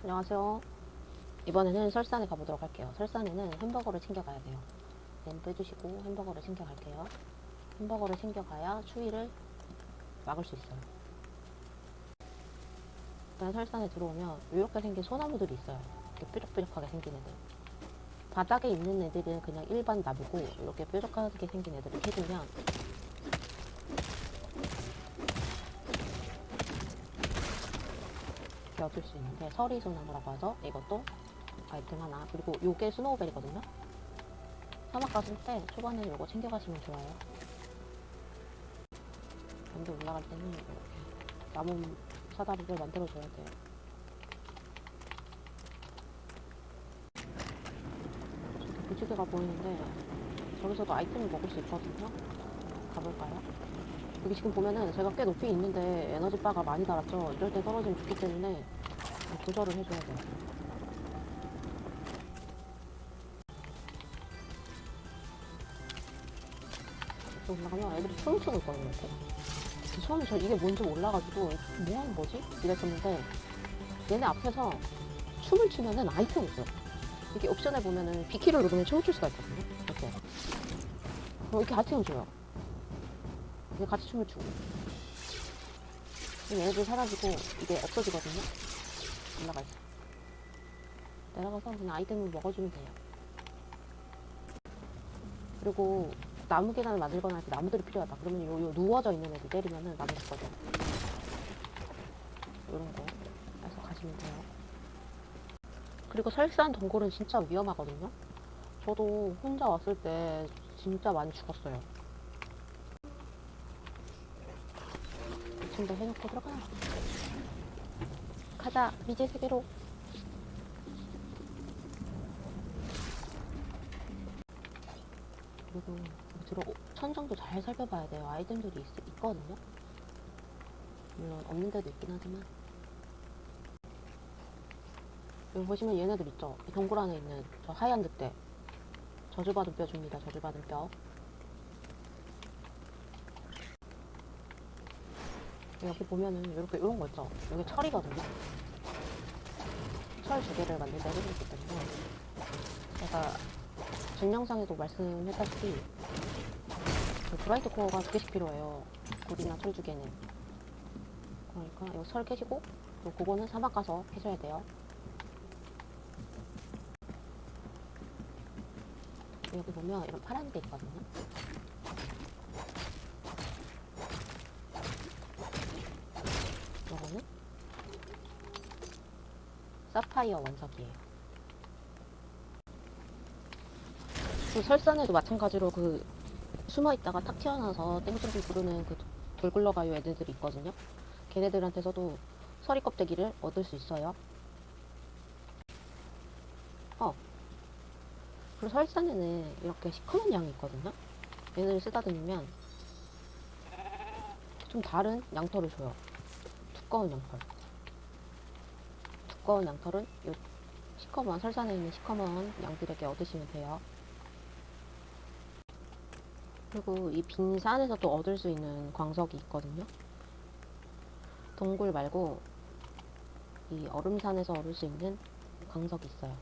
안녕하세요. 이번에는 설산에 가보도록 할게요. 설산에는 햄버거를 챙겨가야 돼요. 램 빼주시고 햄버거를 챙겨갈게요. 햄버거를 챙겨가야 추위를 막을 수 있어요. 일단 설산에 들어오면 이렇게 생긴 소나무들이 있어요. 이렇게 뾰족뾰족하게 생긴 애들. 바닥에 있는 애들은 그냥 일반 나무고 이렇게 뾰족하게 생긴 애들을 캐주면 얻을 수 있는데 서리 소나무라고 하죠. 이것도 아이템 하나. 그리고 요게 스노우벨이거든요. 사막 갔을 때 초반에는 요거 챙겨가시면 좋아요. 먼저 올라갈 때는 이렇게 나무 사다리를 만들어줘야 돼요. 저기 무지개가 보이는데 저기서도 아이템을 먹을 수 있거든요. 가볼까요? 여기 지금 보면은 제가 꽤 높이 있는데 에너지 바가 많이 달았죠. 이럴 때 떨어지면 죽기 때문에 조절을 해줘야 돼요. 올라가면 애들이 추고 있거든요. 이렇게. 처음에 저 이게 뭔지 몰라가지고 뭐 하는 거지? 이랬었는데 얘네 앞에서 춤을 추면은 아이템이 있어요. 이게 옵션에 보면은 비키를 누르면 춤을 출 수가 있거든요. 이렇게. 어, 이렇게 아이템을 줘요. 이제 같이 춤을 추고. 얘네들 사라지고 이게 없어지거든요. 올라가 있어. 내려가서 그냥 아이템을 먹어주면 돼요. 그리고 나무 계단을 만들거나 할 때 나무들이 필요하다. 그러면 요, 요 누워져 있는 애들 때리면은 나무 죽거든. 이런 거 해서 가시면 돼요. 그리고 설산 동굴은 진짜 위험하거든요. 저도 혼자 왔을 때 진짜 많이 죽었어요. 준비 해놓고 들어가. 가자, 미제 세계로. 그리고 들어 천정도 잘 살펴봐야 돼요. 아이템들이 있, 있거든요. 물론 없는 데도 있긴 하지만. 여기 보시면 얘네들 있죠. 이 동굴 안에 있는 저 하얀 늑대. 저주받은 뼈 줍니다. 저주받은 뼈. 여기 보면은 이렇게 이런 거 있죠. 여기 철이거든요. 철 두 개를 만들 때 해주기 때문에 제가 전 영상에도 말씀했다시피 그 브라이트 코어가 두 개씩 필요해요. 굴이나 철 두 개는. 그러니까 이거 철 캐시고 또 그거는 사막 가서 캐셔야 돼요. 여기 보면 이런 파란 게 있거든요. 이거는 사파이어 원석이에요. 그 설산에도 마찬가지로 그 숨어 있다가 탁 튀어나와서 땡땡땡 부르는 그 돌 굴러가요 애들들이 있거든요. 걔네들한테서도 서리 껍데기를 얻을 수 있어요. 어. 그리고 설산에는 이렇게 시커먼 양이 있거든요. 얘네를 쓰다듬으면 좀 다른 양털을 줘요. 두꺼운 양털. 두꺼운 양털은 요 시커먼 설산에 있는 시커먼 양들에게 얻으시면 돼요. 그리고 이 빙산에서 또 얻을 수 있는 광석이 있거든요. 동굴 말고 이 얼음산에서 얻을 수 있는 광석이 있어요.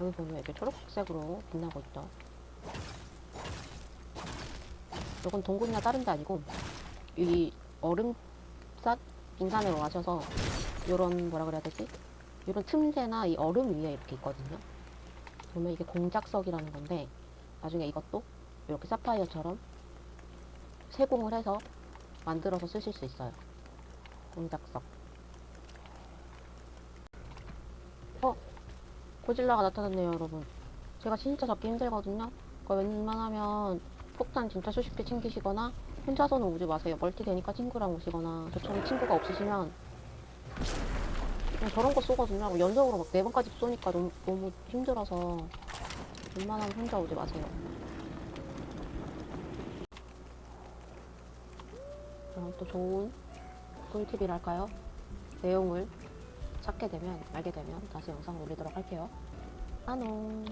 여기 보면 이렇게 초록색으로 빛나고 있죠. 이건 동굴이나 다른 데 아니고 이 얼음산 빙산으로 가셔서 요런 뭐라 그래야 되지? 요런 틈새나 이 얼음 위에 이렇게 있거든요. 보면 이게 공작석이라는 건데 나중에 이것도 이렇게 사파이어처럼 세공을 해서 만들어서 쓰실 수 있어요. 공작석. 어? 고질라가 나타났네요, 여러분. 제가 진짜 잡기 힘들거든요. 그거 웬만하면 폭탄 진짜 수십 개 챙기시거나 혼자서는 오지 마세요. 멀티 되니까 친구랑 오시거나 저처럼 친구가 없으시면 그냥 저런 거 쏘거든요. 연속으로 막 네 번까지 쏘니까 너무, 너무 힘들어서 웬만하면 혼자 오지 마세요. 그럼 또 좋은 꿀팁이랄까요? 내용을 찾게 되면, 알게 되면 다시 영상 올리도록 할게요. 안녕.